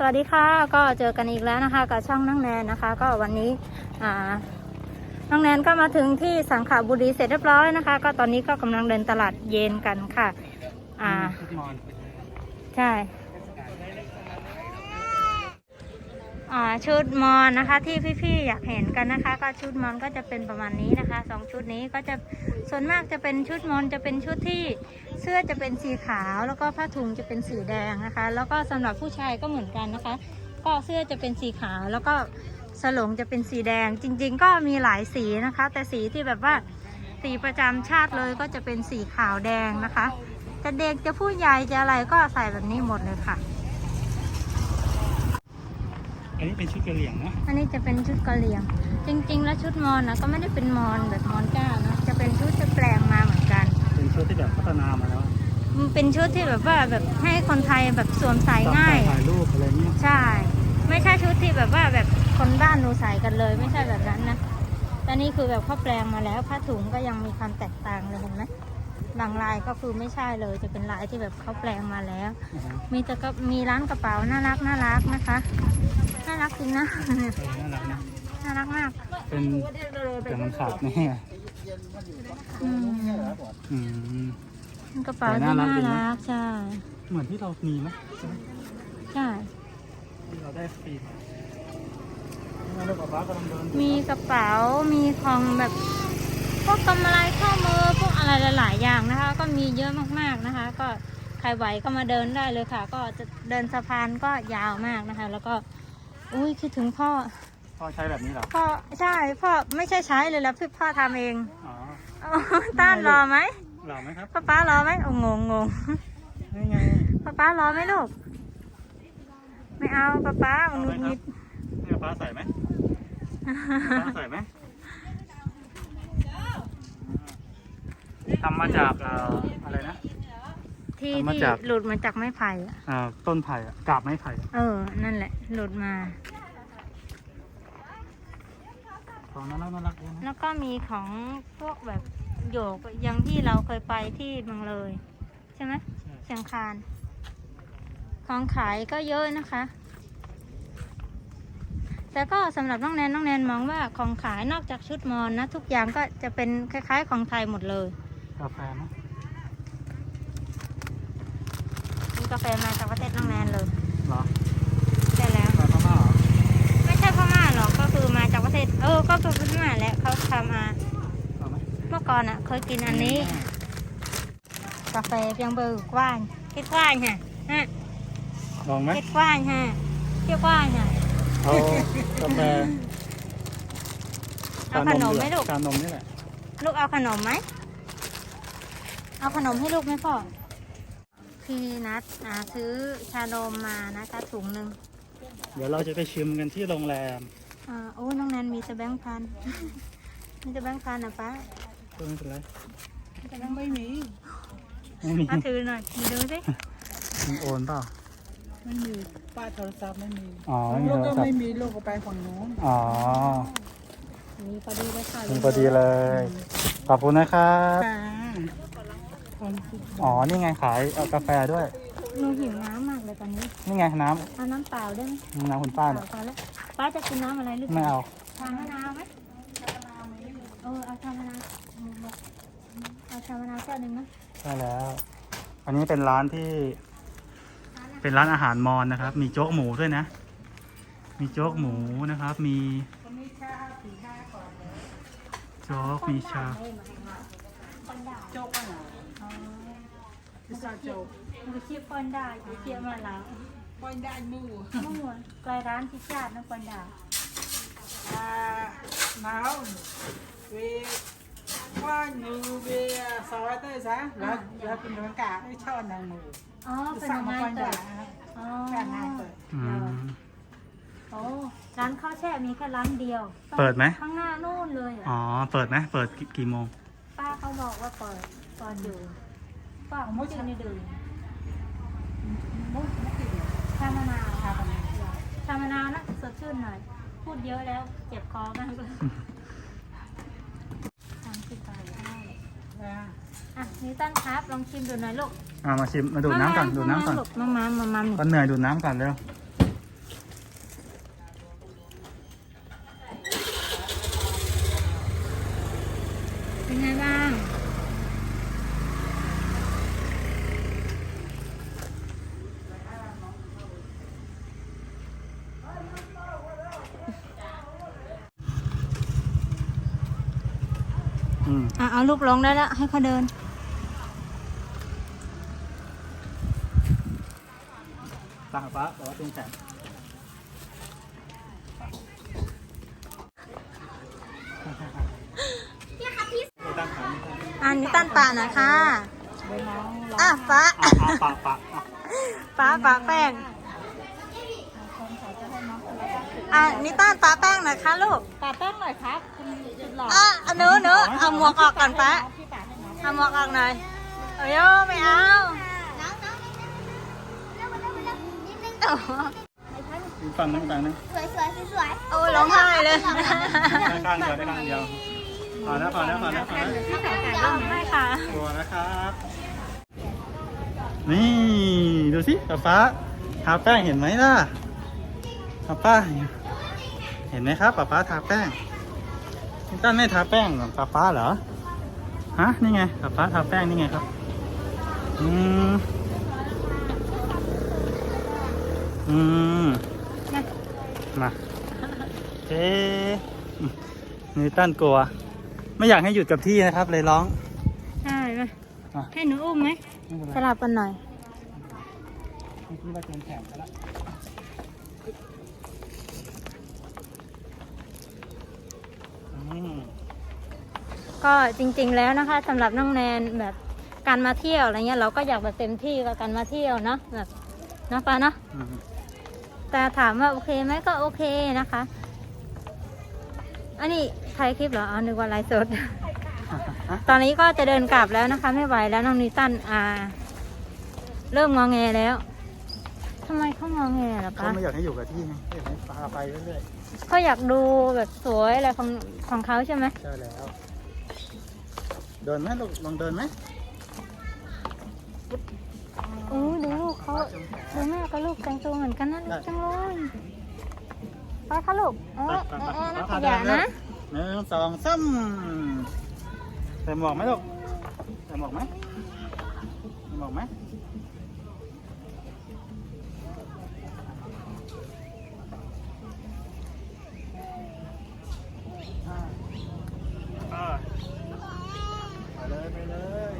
สวัสดีค่ะก็เจอกันอีกแล้วนะคะ กับช่องน้องแนนนะคะ ก็วันนี้อ่าน้องแนนก็มาถึงที่สังขบุรีเสร็จเรียบร้อยนะคะ ก็ตอนนี้ก็กำลังเดินตลาดเย็นกันค่ะ อ่าชุดนอนใช่ อ่า ชุดมอนนะคะที่พี่ๆอยากเห็นกันนะคะ ก็ชุดมอนก็จะเป็นประมาณนี้นะคะสองชุดนี้ก็จะส่วนมากจะเป็นชุดมอนจะเป็นชุดที่เสื้อจะเป็นสีขาว แล้วก็ผ้าถุงจะเป็นสีแดงนะคะ แล้วก็สำหรับผู้ชายก็เหมือนกันนะคะ ก็เสื้อจะเป็นสีขาวแล้วก็สลงจะเป็นสีแดงจริง ๆ ก็มีหลายสีนะคะ แต่สีที่แบบว่าสีประจำชาติเลยก็จะเป็นสีขาวแดงนะคะจะเด็กจะผู้ใหญ่จะอะไรก็ใส่แบบนี้หมดเลยค่ะ นนี้เป็นชุดกระเหลี่ยงนะอันนี้จะเป็นชุดกะเหรี่ยง จริง ๆ แล้วชุดมอนนะก็ไม่ได้เป็นมอนแบบมอนจ้านะจะเป็นชุดจะแปลงมาเหมือนกัน เป็นชุดที่แบบพัฒนามาแล้วมันเป็นชุดที่แบบว่าแบบให้คนไทยแบบสวมใส่ง่าย ถ่ายรูปอะไรเงี้ยใช่ ไม่ใช่ชุดที่แบบว่าแบบคนบ้านหนูใส่กันเลย ไม่ใช่แบบนั้นนะแต่นี่คือแบบเขาแปลงมาแล้วผ้าถุงก็ยังมีความแตกต่างเลยเห็นไหมบางลายก็คือไม่ใช่เลยจะเป็นลายที่แบบเขาแปลงมาแล้วอ่าฮะ มีแต่ก็มีร้านกระเป๋าน่ารักน่ารักนะคะ น่ารักจริงนะเออน่ารักนะ น่ารักมาก เป็นแต่มันขาดแน่อืมอืมกระเป๋าแต่ที่น่ารักน่าดีนะรักใช่ เหมือนที่เรามีไหมใช่ไหมใช่ที่เราได้ฟรีมาลูกกับบ้ากำลังเดินอยู่มีกระเป๋า มีของแบบพวกกำไรข้อมือ พวกอะไรหลาย ๆ อย่างนะคะ ก็มีเยอะมาก ๆ นะคะ ก็ ใครไหวก็มาเดินได้เลยค่ะ ก็จะเดินสะพานก็ยาวมากนะคะ แล้วก็ อุ้ยคิดถึงพ่อ พ่อใช้แบบนี้เหรอ พ่อใช่พ่อไม่ใช่ใช้เลยแล้วพี่พ่อทำเองอ๋ออ๋อต้านรอไหมหล่อไหมครับ ป้าป้ารอไหมโอ้งงงงนี่ไง ป้าป้ารอไหมลูก ไม่เอาป้าป้าหนุดนิดนี่ป้าใส่ไหมป้าใส่ไหมทำมาจากเอ่ออะไรนะ ที่เอามาที่จาก หลุดมาจากไม้ไผ่อะอ่าต้นไผ่อะกาบไม้ไผ่อะเออ นั่นแหละ หลุดมา ของน่ารักน่ารักเยอะนะแล้วก็มีของพวกแบบโยกอย่างที่เราเคยไปที่เมืองเลย ใช่ไหมใช่เชียงคานของขายก็เยอะนะคะ แต่ก็สำหรับน้องแนนน้องแนนมองว่าของขายนอกจากชุดมอนนะ ทุกอย่างก็จะเป็นคล้ายๆของไทยหมดเลย กาแฟนะ มี กาแฟมาจากประเทศน้องแนนเลยเหรอใช่แล้วกาแฟพม่าเหรอไม่ใช่พม่าหรอกก็คือมาจากประเทศ เออ ก็เป็นพม่าแหละเขาทำมาเอาไหมเมื่อก่อนอะ เคยกินอันนี้ กาแฟเพียงเบอร์กว้างคิดกว้างฮะฮะลองไหมคิดกว้างฮะเที่ยวกว้างฮะเอากาแฟเอาขนมไหมลูก ชานมนี่แหละ ลูกเอาขนมไหม เอาขนมให้ลูกไหมพ่อ พี่นัดอ่าซื้อชานมมานะคะถุงหนึ่งเดี๋ยวเราจะไปชิมกันที่โรงแรมอ่าโอ้น้องแนนมีแต่แบงค์พัน มีแต่แบงค์พันอะป้าก็ไม่เป็นไรมีแต่แบงค์ไม่มีไม่มีอะถือหน่อยดูสิมึงโอนเปล่าไม่มีป้ายโทรศัพท์ไม่มีอ๋อไม่มีลูกโทรก็ศัพไม่ท์มีลูกก็ไปฝั่งโน้นอ๋อมีพอดีเลยค่ะมีพอดีเลย ขอบคุณนะครับ ค่ะ ความคิดอ๋อ นี่ไงขายเอากาแฟด้วย หนูหิวน้ำมากเลยตอนนี้นี่ไงน้เอาน้ำเปล่าได้ไหมำน้ำคุณป้าเนี่ย เปล่าพอแล้วป้าจะกินน้ำอะไรหรือเปไม่ล่าเอา ชามะนาวไหมเออเอาชามะนาวเอาชามะนาวแก้วหนึ่งนะใช่แล้ว อันนี้เป็นร้านที่ เป็นร้านอาหารมอนนะครับ มีโจ๊กหมูด้วยนะ มีโจ๊กหมูนะครับ มีโจ๊กมีชา โจ๊กอะพิซซ่าโจ๊กมันเชียบปอนดาอยู่เชียบมาแล้วปอยได้มูเมื่อวานไกลร้านที่ชาตินะปอนดาอ่าหนาวเวว่างมือเวซอยเต้ยซะแล้วแล้วเป็นบรรยากาศให้ช่อนางมืออ๋อเป็นสั่งยังมาไงปอยเตได้ยอ๋อแค่นั้นเตยอืม โอ้ร้านข้าวแช่มีแค่ร้านเดียวเปิดไหม ข้างหน้านู่นเลยอะอ๋อ เปิดไหมเปิดกี่กี่โมงป้า เขาบอกว่าเปิดเปิดอยู่ป้าไม่กินในดื่มชามะนาวค่ะชามะนาวนะสดชื่นหน่อย พูดเยอะแล้วเจ็บคอมากเลยสามสิบบาทได้นะอะนิวตันครับลองชิมดูหน่อยลูกอ่ามาชิมมาดูดน้ำก่อนดูดน้ำก่อนมามามามามาเหนื่อยดูดน้ำก่อนเร็ว ไงบ้าง อืมอะเอาลูกลงได้แล้วให้เขาเดินตั้งฟ้าบอกว่าเป็นแสนตั้งขาอันนี้ตั้นป่าหน่อยค่ะอะฟ้า อะอะปะปะอะฟ้าฟ้าแป้ง อะนี่ต้านฟ้าแป้งหน่อยค่ะลูกปาแป้งหน่อยครับคุณจุดหล่ออะเอาหนูหนูเอาหมวกออกก่อนฟ้าพี่ปาให้น้องเอาหมวกออกหน่อยเอ้ยไม่เอาโอ้โหอีกฝั่งนึงฝั่งนึงสวยสวยสวยโอ้ร้องไห้เลยได้ข้างเดียวได้ข้างเดียวพอแล้วพอแล้วพอแล้วพอแล้วร้องไห้ค่ะตัวนะครับนี่ ดูสิป้าฟ้าทาแป้งเห็นไหมล่ะ ป้าป้าเห็นไหมครับป้าป้าทาแป้งนิต้นไม่ทาแป้งเหรอป้าป้าเหรอฮะนี่ไงป้าป้าทาแป้งนี่ไงครับอืมอืมมาเอ๊ะนิต้นกลัว ไม่อยากให้หยุดกับที่นะครับ เลยร้องใช่ไหมอะให้หนูอุ้มไหมไม่เป็นสไรลับกันหน่อย ไม่คิดว่าจะเป็นแขนแล้วอืม ก็จริงๆแล้วนะคะสำหรับน้องแนนแบบการมาเที่ยวอะไรเงี้ยเราก็อยากแบบเต็มที่กับการมาเที่ยวเนาะแบบเนาะป้าเนาะอืมแต่ถามว่าโอเคไหมก็โอเคนะคะ อันนี้ถ่ายคลิปเหรอเอานึกว่าไลฟ์สด ตอนนี้ก็จะเดินกลับแล้วนะคะ ไม่ไหวแล้วน้องนิวตันอ่า เริ่มงอแงแล้วทำไมเขางอแงล่ะเขาป้าไม่อยากให้อยู่กับที่ไงอยากให้พาไปเรื่อย เขาอยากดูแบบสวยอะไรของของเขาใช่ไหมๆใช่แล้ว เดินไหมลูกลองเดินไหมอู้ดูลูกเขาดูแม่กับลูกแต่งตัวเหมือนกันนะลูกจังเลยไปค่ะลูกเออเออเออนะขยะนะหนึ่งสองสามใส่หมวกไหมลูกใส่หมวกไหมใส่หมวกไหมอ่าอ่าไปเลยไปเลย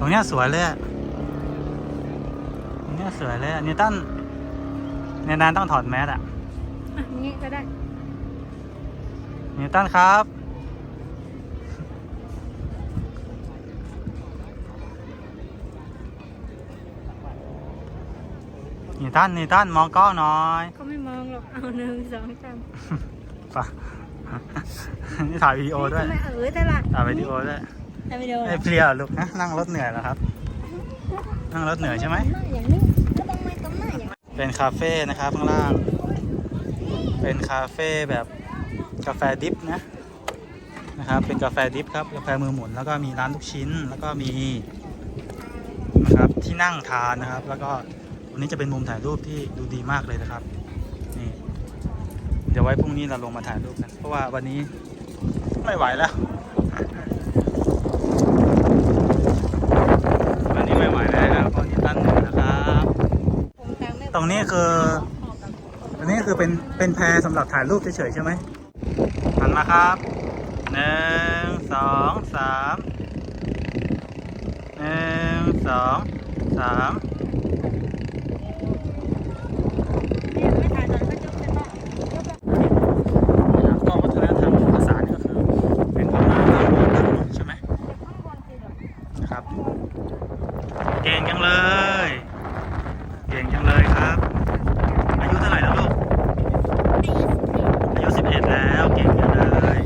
ตรงเนี้ยสวยเลยอะตรงเนี้ยสวยเลยอะนิวตันเนี่ยนานต้องถอดแมสอะอะอย่างนี้ก็ได้นิวตันครับ นิวตันนิวตันมองกล้องหน่อยเขาไม่มองหรอกเอาหนึ่งสองสามป่ะนี่ถ่ายวิดีโอด้วย ทำไมเออแต่ละ ถ่ายวิดีโอด้วย แต่วิดีโอเหรไอ้เพลียเหรอลูกนะนั่งรถเหนื่อยแล้วครับ นั่งรถเหนื่อยใช่ไหมอย่างนี้ก็ต้องไม่ต้องหน้าอย่างนี้เป็นคาเฟ่นะครับข้างล่าง เป็นคาเฟ่แบบกาแฟดิฟนะนะครับ เป็นกาแฟดิฟครับ กาแฟมือหมุน แล้วก็มีร้านลูกชิ้น แล้วก็มีนะครับที่นั่งทานนะครับ แล้วก็วันนี้จะเป็นมุมถ่ายรูปที่ดูดีมากเลยนะครับ นี่ เดี๋ยวไว้พรุ่งนี้เราลงมาถ่ายรูปกัน เพราะว่าวันนี้ไม่ไหวแล้ว วันนี้ ไม่ไหวแล้วครับตอนนี้ตั้งเหนื่อยแล้วครับตรงนี้คืออันนี้คือเป็นเป็นแพรสำหรับถ่ายรูปเฉยๆใช่ไหมหันมาครับหนึ่งสองสามหนึ่งสองสามนะครับก็วัฒนธรรมภาษานี่ก็คือ เป็นพม่าตั้งหัวตั้งหนุนใช่ไหม นะครับ เก่งจังเลย เก่งจังเลยครับ อายุเท่าไหร่แล้วลูก อายุสิบเอ็ดแล้ว เก่งจังเลย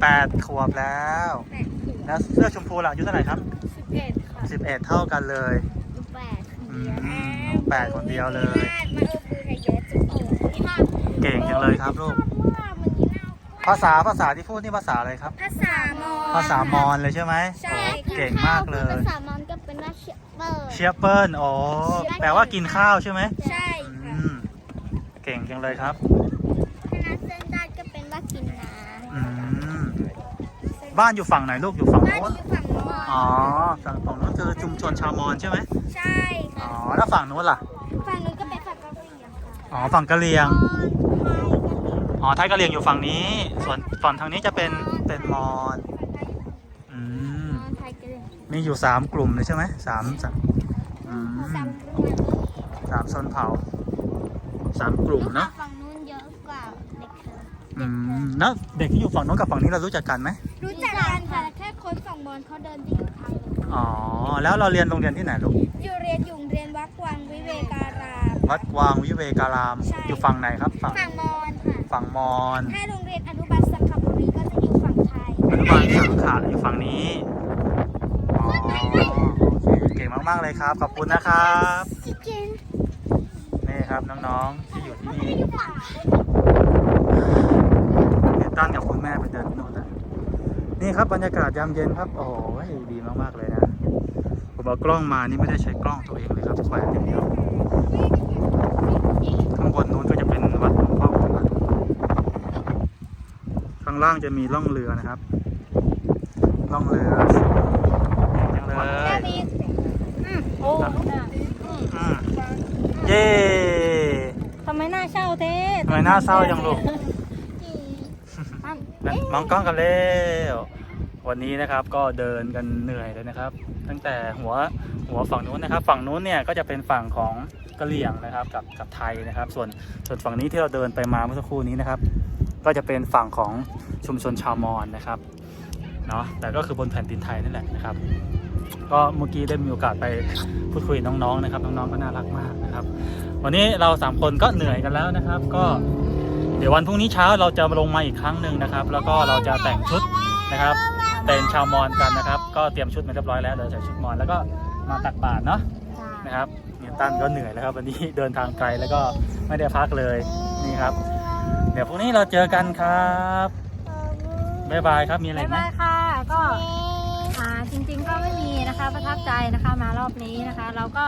แปดขวบแล้ว แล้วเสื้อชมพูล่ะอายุเท่าไหร่ครับสิบเอ็ดค่ะสิบเอ็ดเท่ากันเลยแปดอืมแปดคนเดียวเลยมาเออคือให้เยอะจุดโอ้ที่ห้าเก่งจังเลยครับลูกว่ามันนี่น่า ภาษาภาษาที่พูดนี่ภาษาอะไรครับ ภาษามอญภาษามอญเลยใช่ไหมใช่ค่ะเก่งมากเลย ภาษามอญก็เป็นว่าเชเปอร์เชียเปิลโอ้แปลว่ากินข้าวใช่ไหมใช่อืค่ะมเก่งจังเลยครับคณะเส้นได้ก็เป็นว่ากินน้อืมบ้านอยู่ฝั่งไหนลูกอยู่ฝั่งบ้านโน้นอยู่ฝั่งโน้นอ๋อฝั่งฝั่งโน้นคือชุมชนชาวมอญใช่ไหมใช่อ๋ค่ะอแล้วฝั่งโน้นล่ะฝั่งนู้นก็เป็นฝั่งกะเหรี่ยงค่ะอ๋อฝั่งกะเหรี่ยงมอญ อ๋อไทยกะเหรี่ยงอยู่ฝั่งนี้ ส่วนฝั่งทางนี้จะเป็นเป็นมอญอืมมอญไทยกะเหรี่ยงมีอยู่สามกลุ่มเลยใช่ไหมสามสามอืมสามกลุ่มสามชนเผ่าสามกลุ่มเนาะฝั่งนู้นเยอะกว่าเด็กเธออืมแล้วเด็กที่อยู่ฝั่งโน้นกับฝั่งนี้เรารู้จักกันไหมรู้จักกันค่ะแค่คนฝั่งมอญเขาเดินไปอีกทางหนึ่งอ๋อแล้วเราเรียนโรงเรียนที่ไหนลูกอยู่เรียนอยู่โรงเรียนวัดกวางวิเวการาม วัดกวางวิเวการาม ใช่ อยู่ฝั่งไหนครับฝั่งฝั่งมอญค่ะ ฝั่งมอญถ้าโรงเรียนอนุบาลสังขบุรีก็จะอยู่ฝั่งไทยอนุบาลสังขะอยู่ฝั่งนี้อ๋อโอเคเก่งมากๆเลยครับ ขอบคุณนะครับจิกินนี่ครับน้องๆที่อยู่ที่นี่เนตันกับคุณแม่ไปเดินที่โน่นนะนี่ครับบรรยากาศยามเย็นครับ โอ้โหดีมากๆเลยนะผมเอากล้องมานี่ไม่ได้ใช้กล้องตัวเองเลยครับแขวนอย่างเดียวข้างบนนู้นก็จะเป็นวัดหลวงพ่อขุนนะ ข้างล่างจะมีล่องเรือนะครับ ล่องเรือจังเลยมีอืมโอ้น่ะอืมเย้ทำไมหน้าเศร้าเท่ทำไมหน้าเศร้าจังลูกอ้ำนั่นมองกล้องกันแล้ววันนี้นะครับก็เดินกันเหนื่อยเลยนะครับ ตั้งแต่หัวหัวฝั่งนู้นนะครับ ฝั่งนู้นเนี่ยก็จะเป็นฝั่งของกะเหรี่ยงนะครับกับกับไทยนะครับ ส่วนส่วนฝั่งนี้ที่เราเดินไปมาเมื่อสักครู่นี้นะครับ ก็จะเป็นฝั่งของชุมชนชาวมอญนะครับเนาะแต่ก็คือบนแผ่นดินไทยนั่นแหละนะครับ ก็เมื่อกี้ได้มีโอกาสไปพูดคุยน้องๆนะครับ น้องๆก็น่ารักมากนะครับ วันนี้เราสามคนก็เหนื่อยกันแล้วนะครับ ก็เดี๋ยววันพรุ่งนี้เช้าเราจะลงมาอีกครั้งหนึ่งนะครับ แล้วก็เราจะแต่งชุดนะครับเป็นชาวมอญกันนะครับ ก็เตรียมชุดมาเรียบร้อยแล้วเดี๋ยวใส่ชุดมอญแล้วก็มาตักบาตรเนาะนะครับเนียตั้นก็เหนื่อยแล้วครับวันนี้เดินทางไกลแล้วก็ไม่ได้พักเลยนี่ครับ เดี๋ยวพรุ่งนี้เราเจอกันครับบ๊ายบายครับมีอะไรบ๊ายไหมบายค่ะ ก็อ่าจริงๆก็ไม่มีนะคะประทับใจนะคะมารอบนี้นะคะ เราก็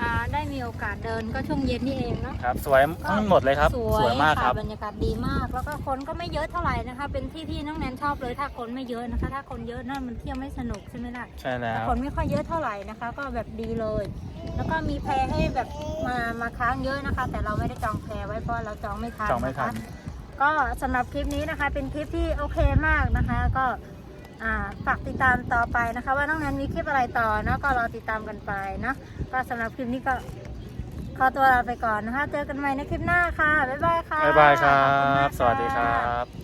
อ่าได้มีโอกาสเดินก็ช่วงเย็นนี่เองเนาะ ครับ สวยทั้งหมดเลยครับ สวยมากครับะบรรยากาศดีมาก แล้วก็คนก็ไม่เยอะเท่าไหร่นะคะ เป็นที่ที่น้องแนนชอบเลย ถ้าคนไม่เยอะนะคะ ถ้าคนเยอะนั่นมันเที่ยวไม่สนุกใช่ไหมล่ะใช่แล้ว คนไม่ค่อยเยอะเท่าไหร่นะคะ ก็แบบดีเลย แล้วก็มีแพรให้แบบมามาค้างเยอะนะคะ แต่เราไม่ได้จองแพรไว้เพราะเราจองไม่ทันจองไม่ทันะคะ ก็สำหรับคลิปนี้นะคะ เป็นคลิปที่โอเคมากนะคะ ก็อ่าฝากติดตามต่อไปนะคะ ว่าน้องแนนมีคลิปอะไรต่อเนาะก็รอติดตามกันไปเนาะก็สำหรับคลิปนี้ก็ขอตัวลาไปก่อนนะคะ เจอกันใหม่ในคลิปหน้าค่ะ บ๊ายบายค่ะ บ๊ายบายครัขอบคุณมาบกสวัสดีครัค่ะบ